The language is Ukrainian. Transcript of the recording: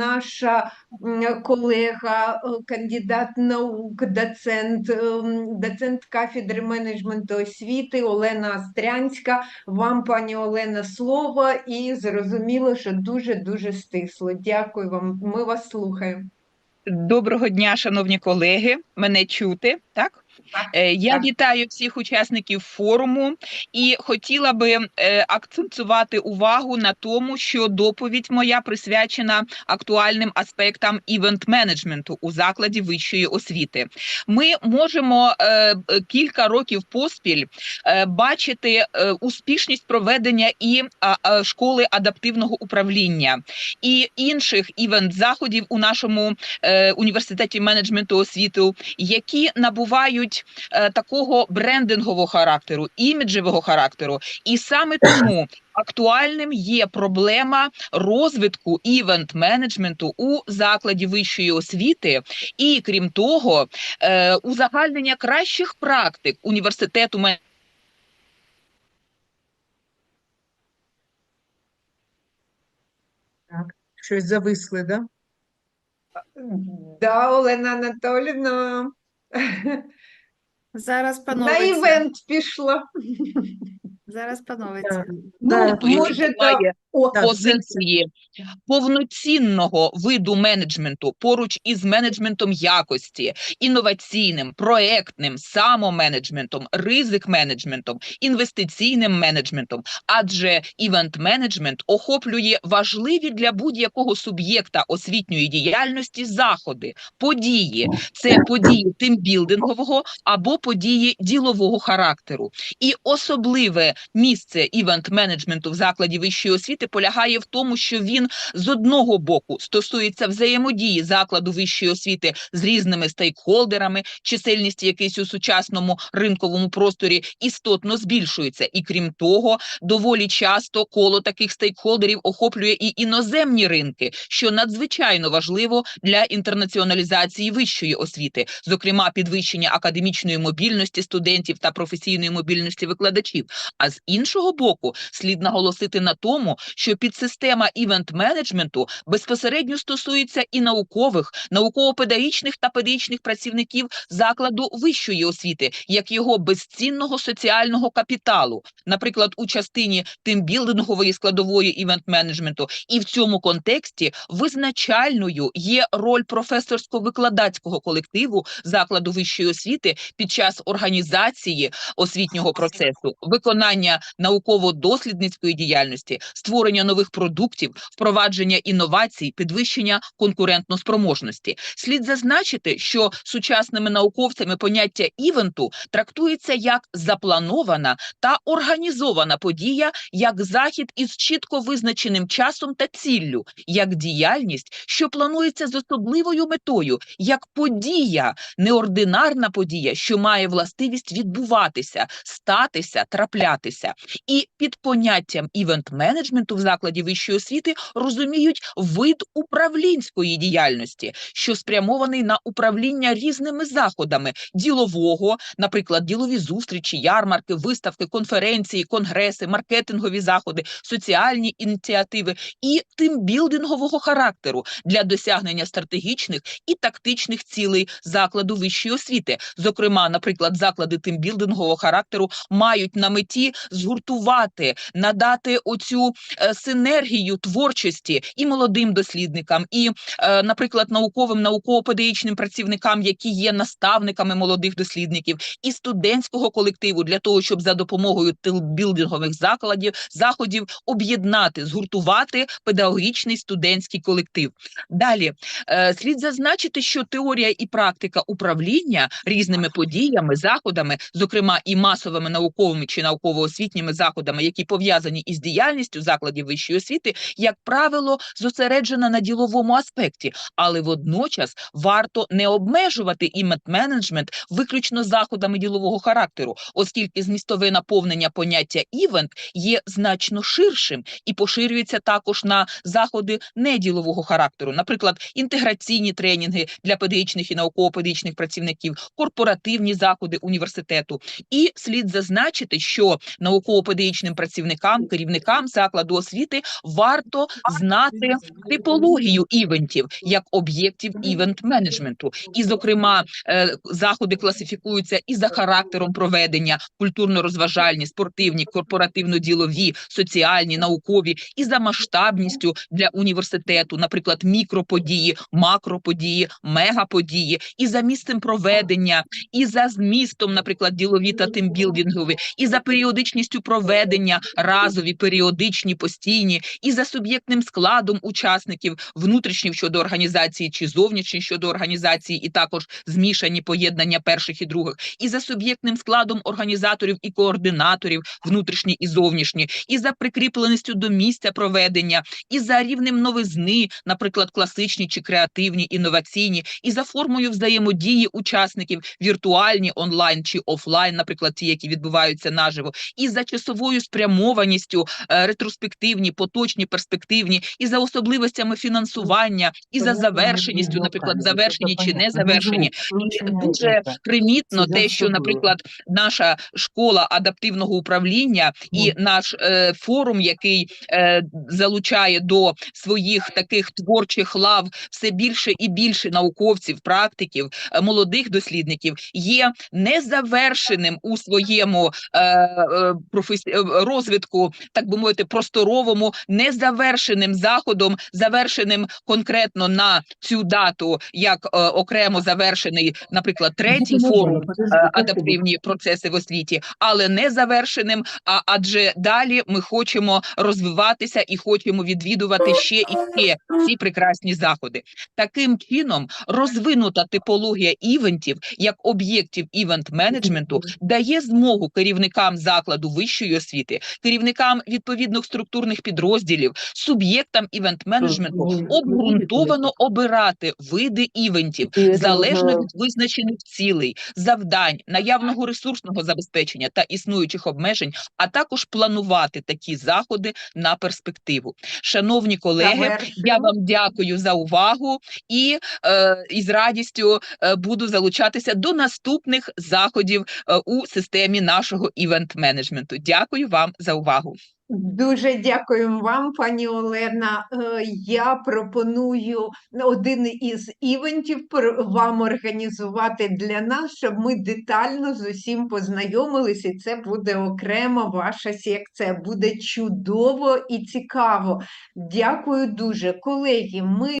наша колега, е, кандидат наук, доцент, ем, доцент кафедри менеджменту освіти Олена Астрянська. Вам, пані Олена, слово і зрозуміло, що дуже-дуже стисло. Дякую вам. Ми вас слухаємо. Доброго дня, шановні колеги. Мене чути, так? Е, Я вітаю всіх учасників форуму і хотіла би е, акцентувати увагу на тому, що доповідь моя присвячена актуальним аспектам івент-менеджменту у закладі вищої освіти. Ми можемо е, кілька років поспіль бачити успішність проведення і школи адаптивного управління і інших івент-заходів у нашому університеті менеджменту освіту, які набувають е, такого брендингового характеру, іміджевого характеру, і саме тому. Актуальним є проблема розвитку івент-менеджменту у закладі вищої освіти, і крім того, е, узагальнення кращих практик університету мен- Щось зависли, да? Да, Олена Анатолівна. Зараз На івент пішла. Зараз пановиться. Да. Ну, може, має О, позиції повноцінного виду менеджменту поруч із менеджментом якості, інноваційним, проектним, самоменеджментом, ризик-менеджментом, інвестиційним менеджментом, адже івент-менеджмент охоплює важливі для будь-якого суб'єкта освітньої діяльності заходи, події. Це події тимбілдингового або події ділового характеру. І особливе місце івент-менеджменту в закладі вищої освіти полягає в тому, що він з одного боку стосується взаємодії закладу вищої освіти з різними стейкхолдерами, чисельність якийсь у сучасному ринковому просторі істотно збільшується. І крім того, доволі часто коло таких стейкхолдерів охоплює і іноземні ринки, що надзвичайно важливо для інтернаціоналізації вищої освіти, зокрема підвищення академічної мобільності студентів та професійної мобільності викладачів. А з іншого боку, слід наголосити на тому, що підсистема івент-менеджменту безпосередньо стосується і наукових, науково-педагогічних та педагогічних працівників закладу вищої освіти, як його безцінного соціального капіталу, наприклад, у частині тимбілдингової складової івент-менеджменту. І в цьому контексті визначальною є роль професорсько-викладацького колективу закладу вищої освіти під час організації освітнього процесу, виконання науково-дослідницької діяльності, створення нових продуктів, впровадження інновацій, підвищення конкурентноспроможності. Слід зазначити, що сучасними науковцями поняття івенту трактується як запланована та організована подія, як захід із чітко визначеним часом та ціллю, як діяльність, що планується з особливою метою, як подія, неординарна подія, що має властивість відбуватися, статися, траплятися. І під поняттям івент-менеджменту в закладі вищої освіти розуміють вид управлінської діяльності, що спрямований на управління різними заходами ділового, наприклад, ділові зустрічі, ярмарки, виставки, конференції, конгреси, маркетингові заходи, соціальні ініціативи і тимбілдингового характеру для досягнення стратегічних і тактичних цілей закладу вищої освіти. Зокрема, наприклад, заклади тимбілдингового характеру мають на меті згуртувати, надати оцю е, синергію творчості і молодим дослідникам, і, е, наприклад, науковим науково-педагогічним працівникам, які є наставниками молодих дослідників, і студентського колективу для того, щоб за допомогою тилбілдингових закладів заходів об'єднати, згуртувати педагогічний студентський колектив. Далі е, слід зазначити, що теорія і практика управління різними подіями, заходами, зокрема і масовими науковими чи науково-освітніми заходами, які пов'язані із діяльністю закладів вищої освіти, як правило, зосереджена на діловому аспекті, але водночас варто не обмежувати імет-менеджмент виключно заходами ділового характеру, оскільки змістове наповнення поняття івент є значно ширшим і поширюється також на заходи неділового характеру, наприклад, інтеграційні тренінги для педагогічних і науково-педагогічних працівників, корпоративні заходи університету. І слід зазначити, що науково-педагогічним працівникам, керівникам закладу освіти варто знати типологію івентів як об'єктів івент-менеджменту. І, зокрема, е, заходи класифікуються і за характером проведення культурно-розважальні, спортивні, корпоративно-ділові, соціальні, наукові, і за масштабністю для університету, наприклад, мікроподії, макроподії, мегаподії, і за місцем проведення, і за змістом, наприклад, ділові та тимбілдингові, і за періодичністю проведення, разові, періодичні, постійні, і за суб'єктним складом учасників, внутрішніх щодо організації чи зовнішніх щодо організації, і також змішані поєднання перших і других, і за суб'єктним складом організаторів і координаторів, внутрішні і зовнішні, і за прикріпленістю до місця проведення, і за рівнем новизни, наприклад, класичні чи креативні, інноваційні, і за формою взаємодії учасників віртуальні, онлайн чи офлайн, наприклад, ті, які відбуваються наживо, і за часовою спрямованістю, е, ретроспективні, поточні, перспективні, і за особливостями фінансування, і за завершеністю, наприклад, завершені чи не завершені. І дуже примітно те, що, наприклад, наша школа адаптивного управління і наш е, форум, який е, залучає до своїх таких творчих лав все більше і більше науковців, практиків, е, молодих дослідників, є незавершеним у своєму е, е, професі... е, розвитку, так би мовити, просторовому, незавершеним заходом, завершеним конкретно на цю дату, як е, окремо завершений, наприклад, третій форум адаптивні процеси в освіті, але не завершеним. А адже далі ми хочемо розвиватися і хочемо відвідувати ще і ще ці прекрасні заходи. Таким чином, розвинута типологія івентів як об'єктів івент-менеджменту дає змогу керівникам закладу вищої освіти, керівникам відповідних структурних підрозділів, суб'єктам івент-менеджменту обґрунтовано обирати види івентів залежно від визначених цілей, завдань, наявного ресурсного забезпечення та існуючих обмежень, а також планувати такі заходи на перспективу. Шановні колеги, я вам дякую за увагу і, е, і з радістю е, буду залучатися до наступних заходів е, у системі нашого івент-менеджменту. Дякую вам за увагу. Дуже дякуємо вам, пані Олена. Е, Я пропоную один із івентів вам організувати для нас, щоб ми детально з усім познайомилися. І це буде окремо ваша секція. Буде чудово і цікаво. Дякую дуже, колеги. Ми